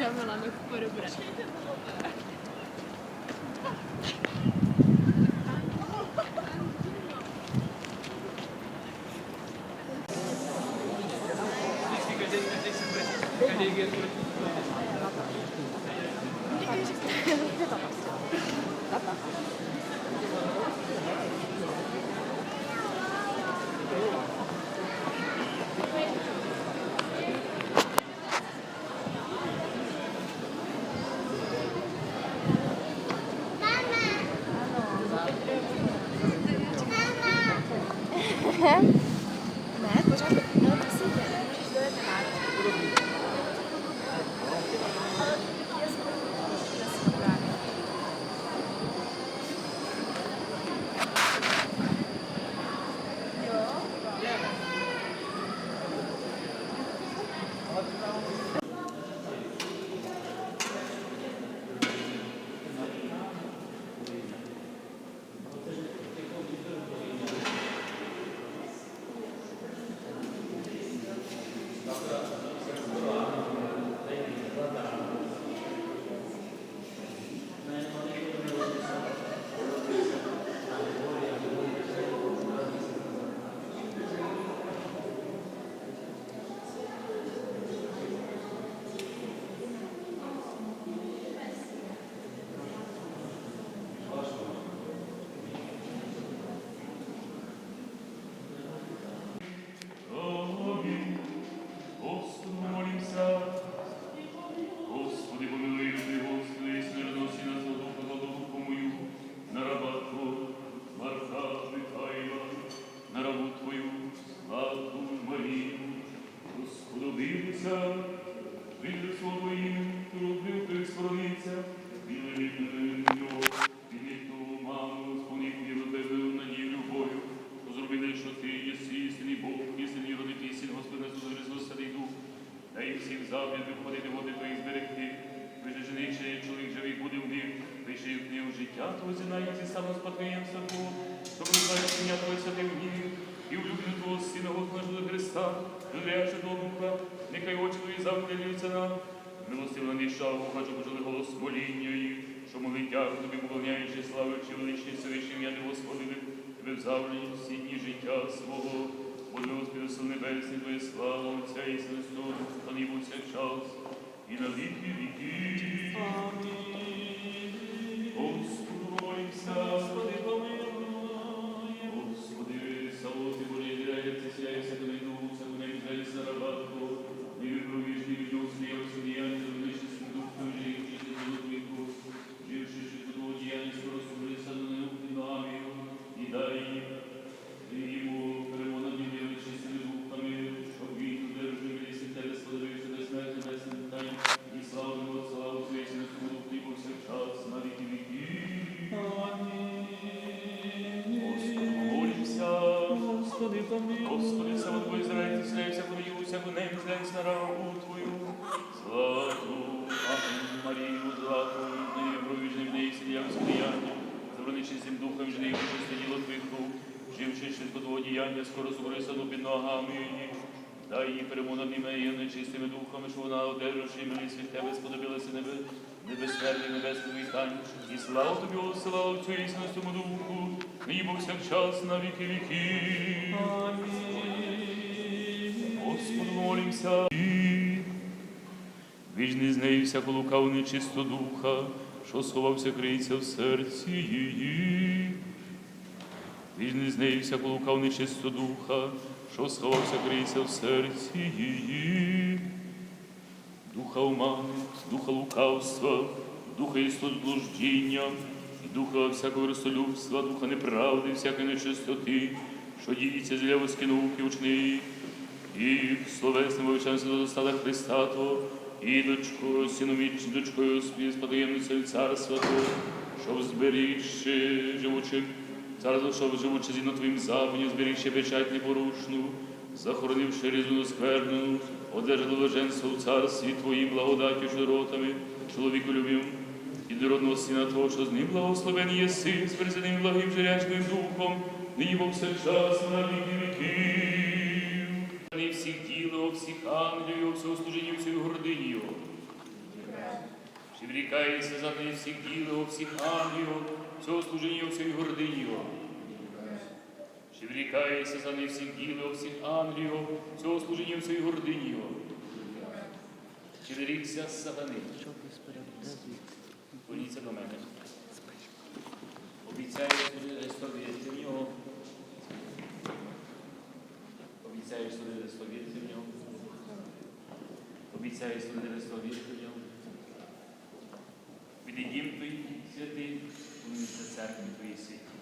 Йдемо на них перебрати. Ne? Kocam করে Христа, до Духа, нехай очі Твої завжди дивляться нам, милостиво надійшов, хочу почули голос моління їх, що молить дякую тобі, поклоняючи, славичи, величні Всевишнє ім'я Ти, Господи, тебе завжди всі дні життя свого. Боже Господи, Сил Небесний, Твоя слава, Отця і Святого, Духа, нині час і на віки віки. Господу молимся, Господи, небо, зляйся на раву Твою. Злату, Ангелу Марію, злату, неї провіжний в неї сидя в сприяння, заборони чистим духом, жди його чисте діло Твоїх рук, живши швидко Твого діяння, скоро сугори саду під ногами її. Дай їй перемогу над ними і нечистими духами, що вона, одержавши милість від Тебе, сподобилася небе, небесмерний небесний вітань. І слава Тобі, О, слава Отцю і Святому Духу, нині повсякчас на віки віки. Господу молимся. Віжний з нею всяку лукаву нечисту духа, що сховався, криється в серці її. Віжний з нею всяку лукаву нечисту духа, що сховався, криється в серці її. Духа омани, духа лукавства, духа істоблуждіння, і духа всякого рисолюбства, духа неправди, всякої нечистоти, що діється з лявоськи науки учни, і словесним вовчанцем до стада Христа Твого, і дочкою, сином і дочкою спадоємницею царства Твого, щоб зберігши живучим царство, щоб живучи згідно Твоїм законі, зберігши печать непорушну, захоронивши різну скверну, одержали блаженство в царстві Твоїм благодаттю широтами, чоловіку любим, і дородного сина Твого, що з ним благословений єси, з присядним благим жирячним духом, нині повсякчас на віки віків. Всіх діло, всіх ангелів, всього служіння, всю гординю. Врікається за неї всіх діло, всіх ангелів, всього служіння, всієї гордині його. Врікається за неї всіх діло, всіх ангелів, всього служіння, всієї гордині його. Чи вирікся сатани? Політься до мене. Обіцяю сповідати в нього. Обіцяю служити сповідати в нього. Обіцяю служити сповідати в нього. Відійдім твої святий, у місце церкви твої святі.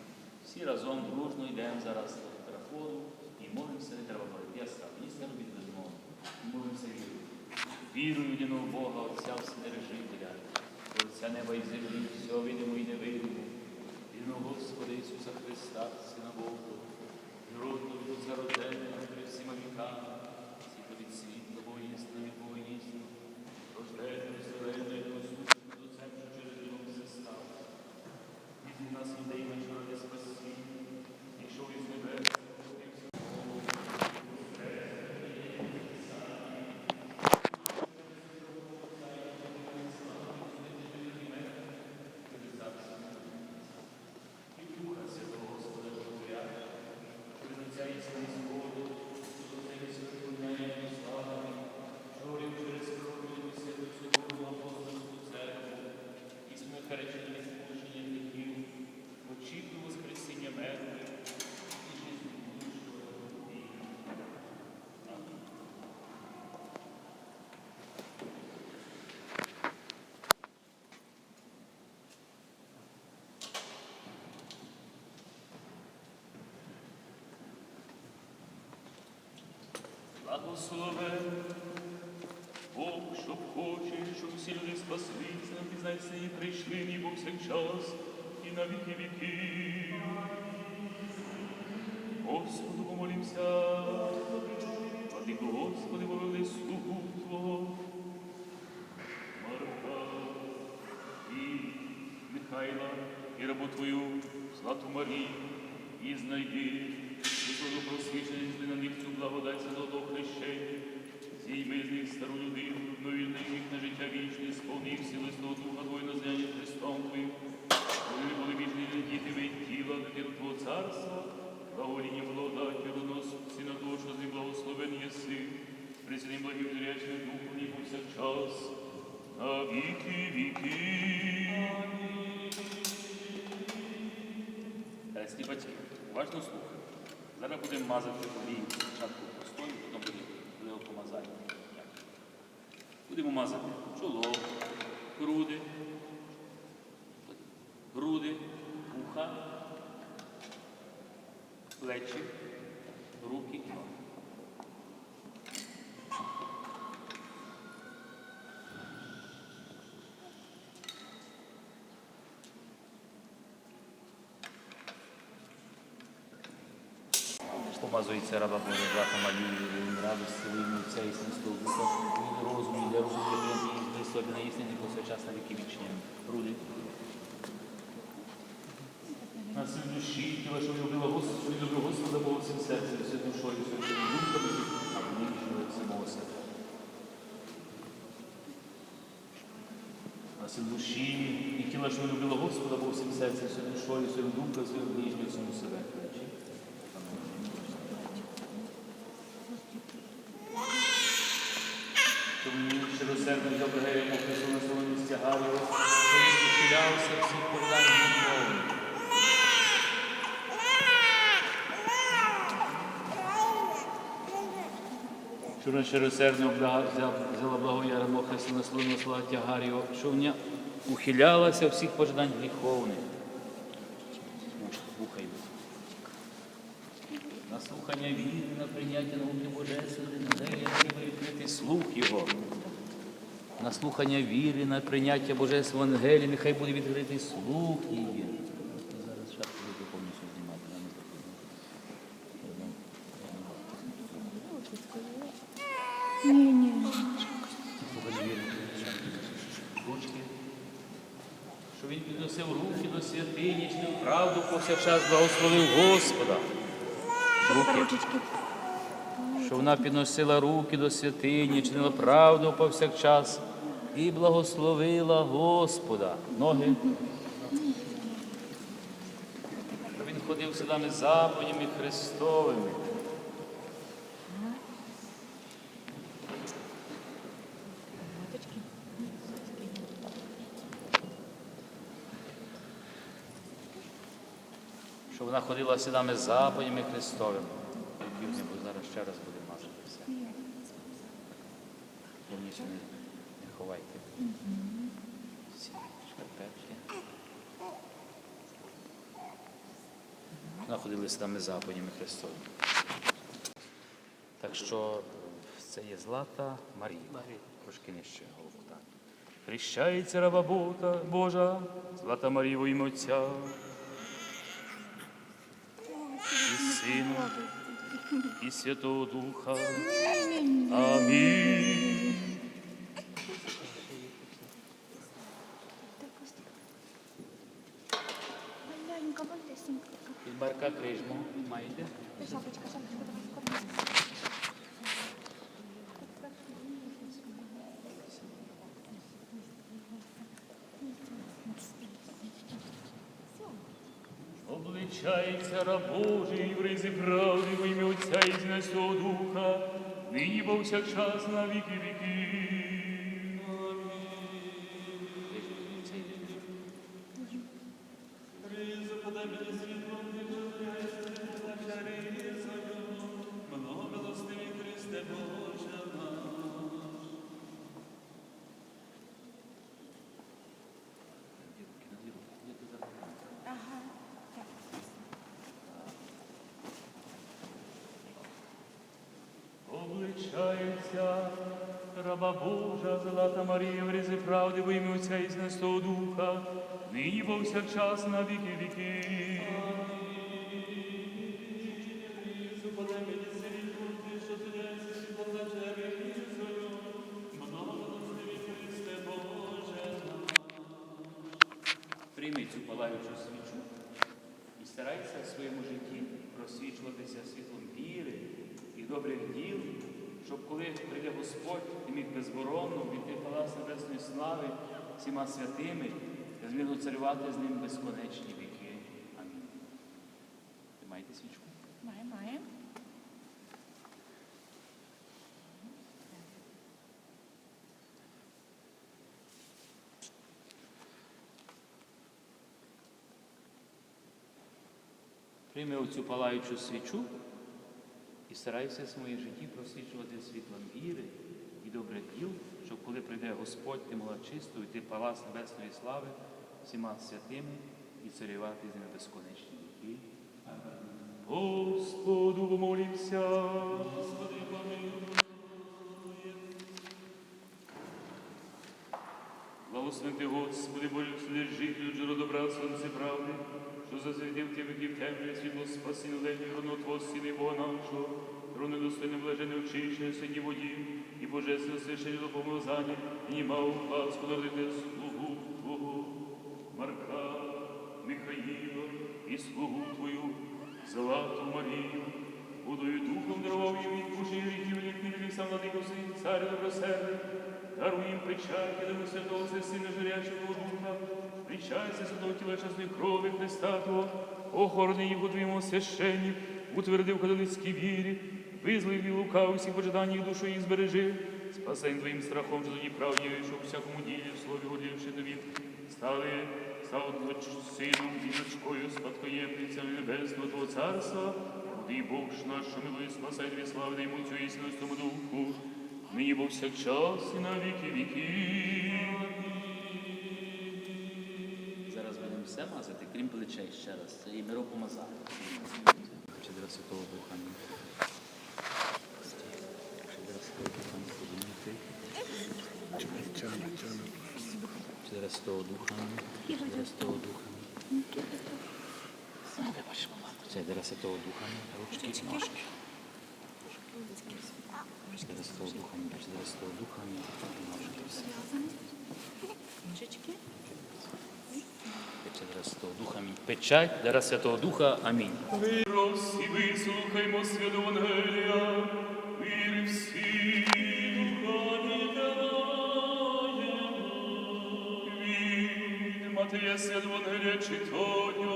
Всі разом дружно йдемо зараз до трафону і молимося, не треба боротьби, я сказав, ні скажу від безмови. Молимося вірою. Вірую єдиного Бога, Отця Вседержителя, Творця неба і землі, всього видимо і невидимо. Єдиного Господа Ісуса Христа, Сина Бога, народного від Отця роденого, при всіма віками, світло від світла, Бога істина від Бога істина, рожденного, зеленого, Ісуса, до церкви через нього все стало. Від нас людей на чорне спасіння, ішов із небес, і смерть від спочення гріхів, очікую воскресіння мертвих і життя душі. Амінь. Благословен Бог, що хоче, щоб всі люди пізнайся і прийшли, ні Бог час і на віки віків. Господу помолімся, Владико Господи, повели слугу Твого. І Михайла, і рабу Твою, Злату Марію, і знайди, На них цю благодать святого хрещення, зійми з них стару людину, новільний їх на життя вічне, сповнив сили свого Духа Твої на Христом Твоїм, вони були вічні діти від тіла, дитину Твого царства, благовоління благодаті, родносу, сина того, що з ним благословен єси, присядним благим зрячним духом, і повсякчас, на віки віки. Хресні батьки, уважно слухайте. Зараз будемо мазати олій спочатку простою, потім буде леопомазання. помазання. Будемо мазати чоло, груди, груди, вуха, плечі, руки і ноги. Помазується раба Божа він радості, він Отця і Синського Духа, він розуму, для розуміння і Христові на істині повсякчас на віки вічні. Руди. На сил душі, тіла, що любила Господа, любив Господа Бога всім серцем, всім душою, всім думками, а ній живе самого себе. На сил душі і тіла, що любила Господа Бога всім серцем, всім душою, всім думками, всім ближнім, всім себе. Щоб мені щиросердно доброго Христу на своєму місці Гаріо, що він відхилявся всіх подань відмови. Що вона щиросердно взяла благо ярмо Христу на своєму що вона ухилялася всіх пожадань гріховних. Слухай. На слухання віри, на прийняття науки Божественної, на неї відкрити слух Його. На слухання віри, на прийняття Божественного Ангелі, нехай буде відкритий слух її. Зараз шапку буду повністю знімати. я не запомню. Ні, ні. Слухання віри, шапку. Ручки. Що він підносив руки до святині, чинив правду час, благословив Господа. Руки. Що вона підносила руки до святині, чинила правду повсякчас і благословила Господа. Ноги. Він ходив слідами заповнями Христовими. Щоб вона ходила слідами заповідями Христовими. Бо зараз ще раз буде мазати все. Повністю не, не ховайте. Всі шкарпетки. Вона ходила слідами заповідями Христовими. Так що це є Злата Марія. Трошки нижче голову. Так. Хрещається раба Бога, Божа, Злата Марія во ім'я Отця. І Сина, і Святого Духа. Амінь. Барка крижмо, маєте? Шапочка, Обличається раб Божий в ризі правди во ім'я Отця і Святого Духа, нині повсякчас на віки віки. Повсякчас на віки віки. Прийми цю палаючу свічу і старайся в своєму житті просвічуватися світлом віри і добрих діл, щоб коли прийде Господь, ти міг безборонно війти в палац небесної слави всіма святими, та зміг царювати з ним безконечні віки. Амінь. Ви маєте свічку? Має, має. Прийми оцю палаючу свічу і старайся в своїй житті просвічувати світлом віри і добрих діл, щоб коли прийде Господь, ти могла чисто йти в палац небесної слави всіма святими і царювати з ними безконечні віки. Господу помолімся. Благослови ти, Господи, Боже, жителю джерело добра, сонце правди, що засвітив ти віків темряві, світло спасіння, лені, родно Твого Сина і Бога нашого, трони достойне блажене очищення, сині воді, і божественне священня до помазання, і мав ласку народити слугу Твого, Марка, Михаїла і слугу Твою, Злату Марію, водою духом їм від душі гріхів, як ти сам владико син, цар добросердий, даруй їм печать, до святого Сина жирячого духа, причайся святого тіла чесної крові Христа Твого, охорони їх у Твоєму священні, утверди в католицькій вірі, визволив від лука усіх почитань їх душу їх збережи, спасень Твоїм страхом, що тоді правді, що у всякому ділі, в слові годивши тобі, стали став сином і дочкою спадкоємницями небесного Твого царства, Ти Бог ж наш, що милує, спасай Твій слави, дай йому цю істину тому духу, нині повсякчас і на віки віки. Зараз будемо все мазати, крім плечей ще раз. Це і миропомазання. Щедра Святого Духа. Амінь. Щедра Святого Духа не подумайте. Щедра Святого Духа. Святого Духа. Щедра Святого Духа. Ручки ножки. Святого Духа. Святого Духа. Ножки Святого Духа. Амінь. Печать для Святого Духа. Амінь. Рос і вислухаймо святого Ангелія, мир всім. Матея, свят Евангелія читання.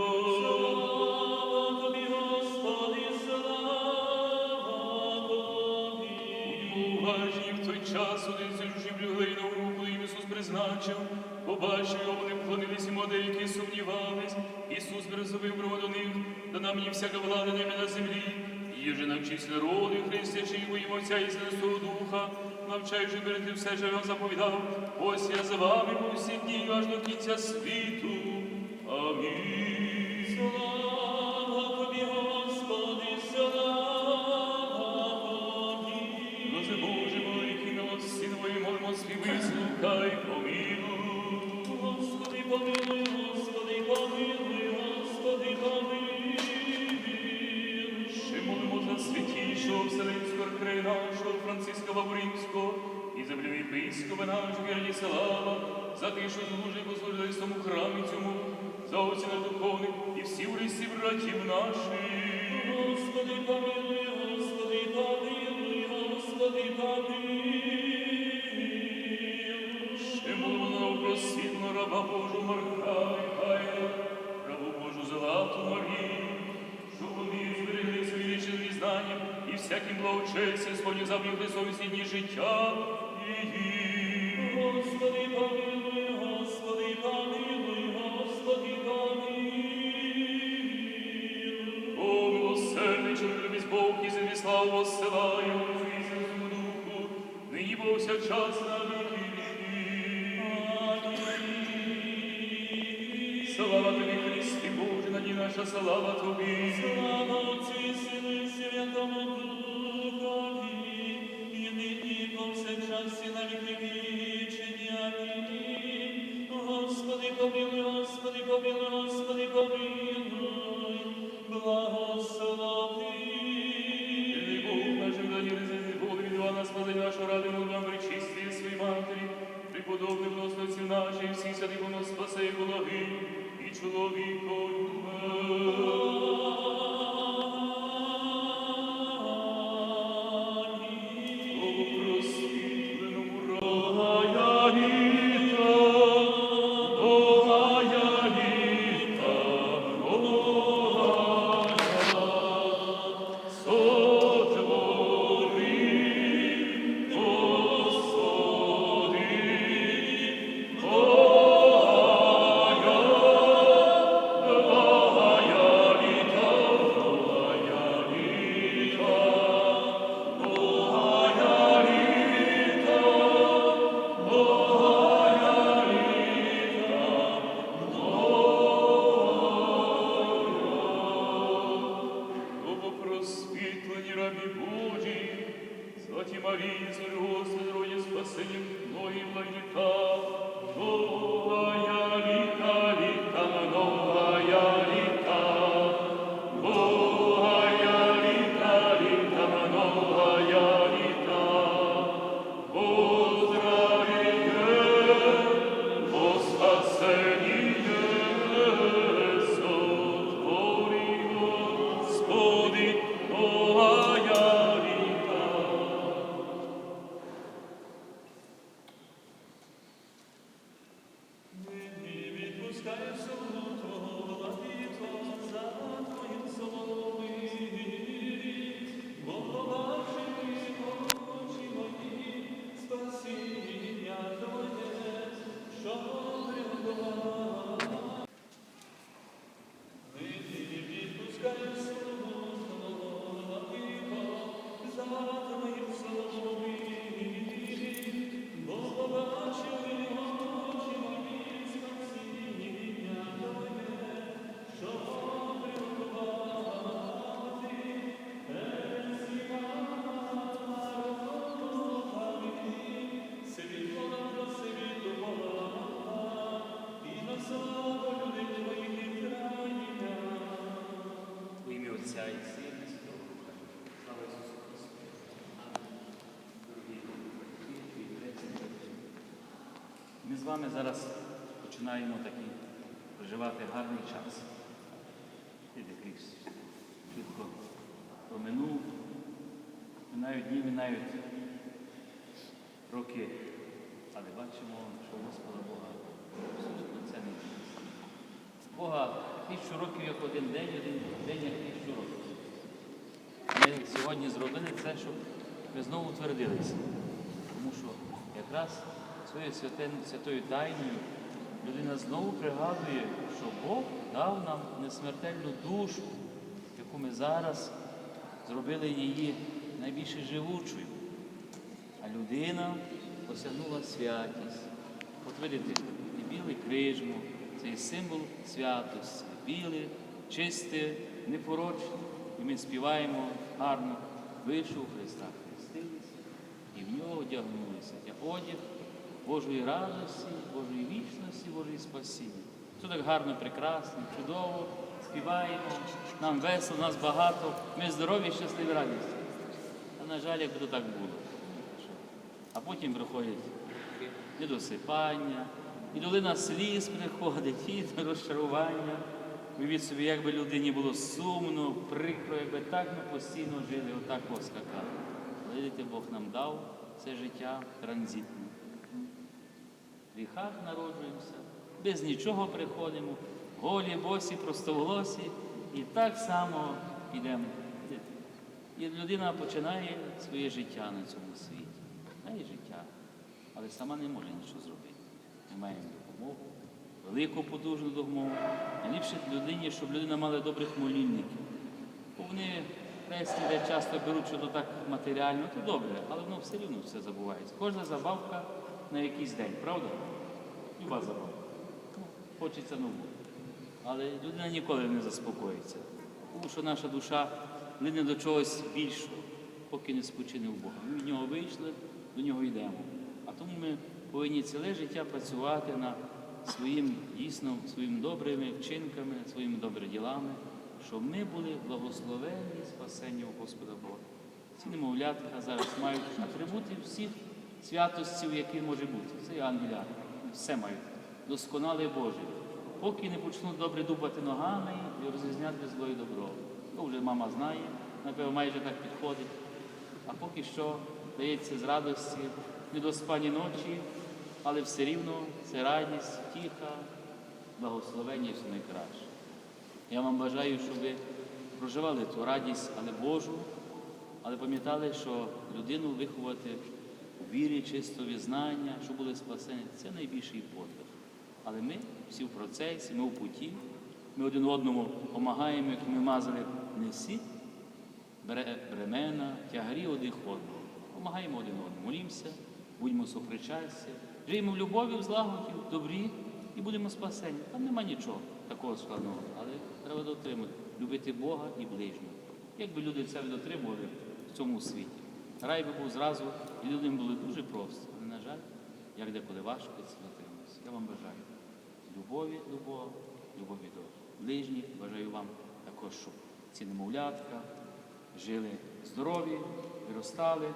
Слава Господи, слава тобі. Будьмо в той час, один зіржів людей і Ісус призначив, побачив, вони вклонились йому, сумнівались. Ісус призовив до да нам є всяка влада небі на землі. Їже навчись народи, Христя, чи боїмося і Святого Духа, навчаючи берегти все живе, заповідав, ось я з вами по всі дні аж до кінця світу. you to вами зараз починаємо такий проживати гарний час. Іде крізь швидко проминув. Минають дні, минають роки, але бачимо, що Господа Бога це не Бога тисячу років як один день, один день як тисячу років. Ми сьогодні зробили це, щоб ми знову утвердилися. Тому що якраз своєю святою тайною людина знову пригадує, що Бог дав нам несмертельну душу, яку ми зараз зробили її найбільш живучою. А людина осягнула святість. От видите, і білий крижмо, це є символ святості. Біле, чисте, непорочне. І ми співаємо гарно, вийшов Христа хрестилися, і в нього одягнулися. Це одяг Божої радості, Божої вічності, Божої спасіння. Це так гарно, прекрасно, чудово, співаємо, нам весело, нас багато, ми здорові, щасливі, радісні. А на жаль, якби то так було. А потім приходять недосипання, і долина сліз приходить, і розчарування. Уявіть собі, як би людині було сумно, прикро, якби так ми постійно жили, отак поскакали. Видите, Бог нам дав це життя транзитне. Гріхах народжуємося, без нічого приходимо, голі, босі, простоволосі, і так само йдемо. І людина починає своє життя на цьому світі. Має життя, але сама не може нічого зробити. Ми маємо допомогу, велику потужну допомогу. Найліпше людині, щоб людина мала добрих молільників. Бо вони де часто беруть що так матеріально, то добре, але воно все рівно все забувається. Кожна забавка на якийсь день, правда? Люба забавка. Ну, Хочеться нову. Але людина ніколи не заспокоїться. Тому що наша душа лине до чогось більшого, поки не спочине в Бога. Ми від нього вийшли, до нього йдемо. А тому ми повинні ціле життя працювати над своїм дійсно, своїми добрими вчинками, своїми добрими ділами, щоб ми були благословенні спасення у Господа Бога. Ці немовлятка зараз мають атрибути всіх святостів, які може бути. Це ангеля, все мають. Досконалий Божий. Поки не почнуть добре дубати ногами і розрізняти зло і добро. Ну, вже мама знає, напевно, майже так підходить. А поки що дається з радості, недоспані ночі, але все рівно це радість, тіха, благословення все найкраще. Я вам бажаю, щоб ви проживали ту радість, але Божу, але пам'ятали, що людину виховати вірі, чисто візнання, щоб були спасені, це найбільший подвиг. Але ми всі в процесі, ми в путі, ми один одному допомагаємо, як ми мазали несі бре- бремена, тягарі один одного. Помагаємо один одному, молімося, будьмо сопричастя, живемо в любові, в злагоді, в добрі і будемо спасені. Там нема нічого такого складного, але треба дотримати, любити Бога і ближнього. Якби люди це дотримували в цьому світі, рай би був зразу, і людям було дуже просто. Але, на жаль, як деколи важко дотримуватися. Я вам бажаю любові до Бога, любові до ближніх. Бажаю вам також, щоб ці немовлятка жили здорові, виростали,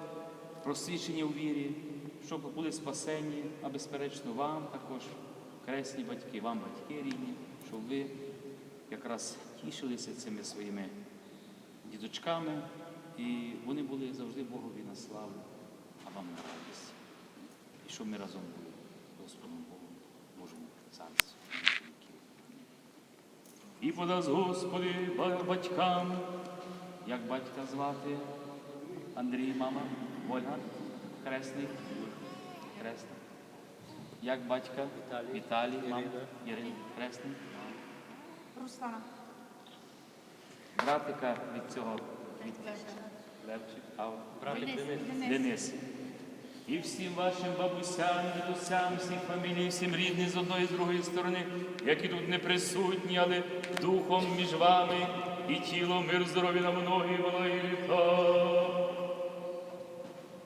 просвічені у вірі, щоб були спасені, а безперечно вам також, кресні батьки, вам батьки рідні, щоб ви якраз тішилися цими своїми діточками, і вони були завжди Богові на славу, вам на радість. І щоб ми разом були Господом Богом, Божому царстві. І подасть Господи батькам, як батька звати Андрій, мама, Ольга, хресний, хресний. Як батька Віталій, Віталій мама, Ірина, хресний. Руслана. Братика від цього від Левчик, а братик Денис. Денис. І всім вашим бабусям, дідусям, всіх фамілій, всім рідним з одної з другої сторони, які тут не присутні, але духом між вами і тілом мир здоров'я на многі воно і літа.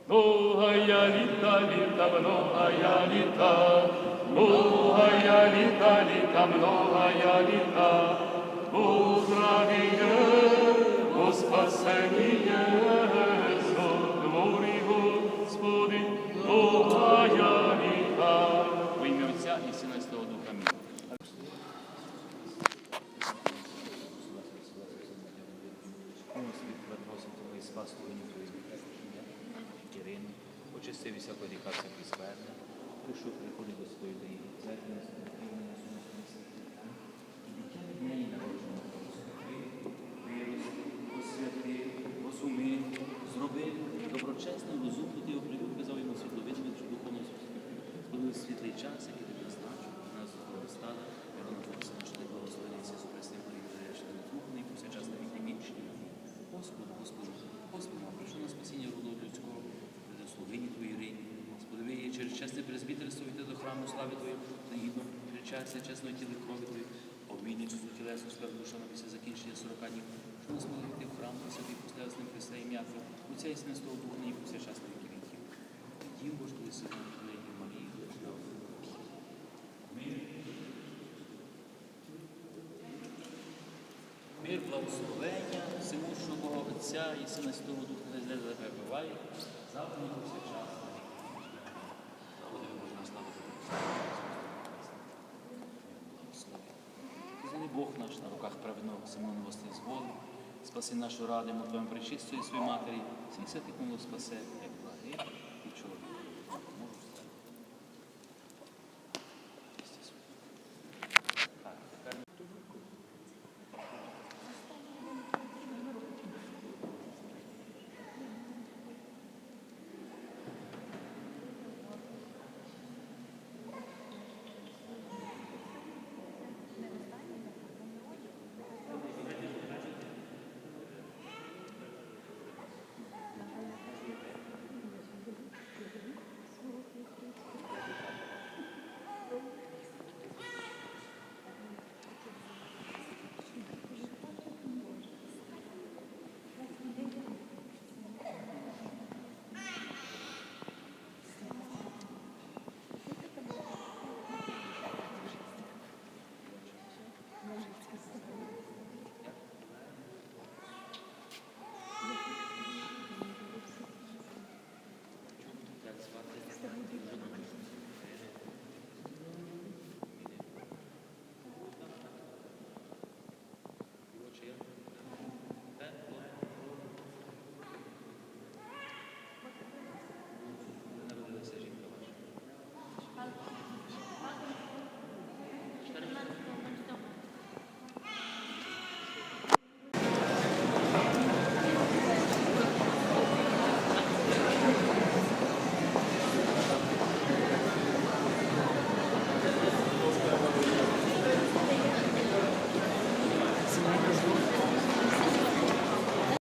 Многая літа, літа, многая літа, многая літа, літа, многая літа, у здравіє, у спасеніє, Ім'я Отця і Сина і Святого Духа. Амінь. Спас Твої Ірину, очисти від всякого гріха, скверни, душу приходить до своєї церкви, селі Дебіславчу, нас зброї стана, якому Господь наш не благословен Ісус Христе, Марія, що не трудний, повсякчасний вік не вічний. Господи, Господи, Господи, прошу на спасіння роду людського, для Твої рині. Господи, ви через чесне презбітерство йти до храму слави Твої, та гідно, через чесне, чесної тіли крові Твої, обмінюй чесну тілесу, спершу душа на після закінчення сорока днів, що нас могли йти в храм, святий пустев з ним Христа ім'я Твого, у цей сне з того Духа, і повсякчасний віки віків. Дім Божий Сина, Мир благословення, всемущого Бога Отця і Сина Святого Духа, хай зде тебе буває, завтра і повсякчас Бог наш на руках праведного Симоновости зволи, спаси нашу ради, молитвами причистої своїй матері, всіх святих молов спасе,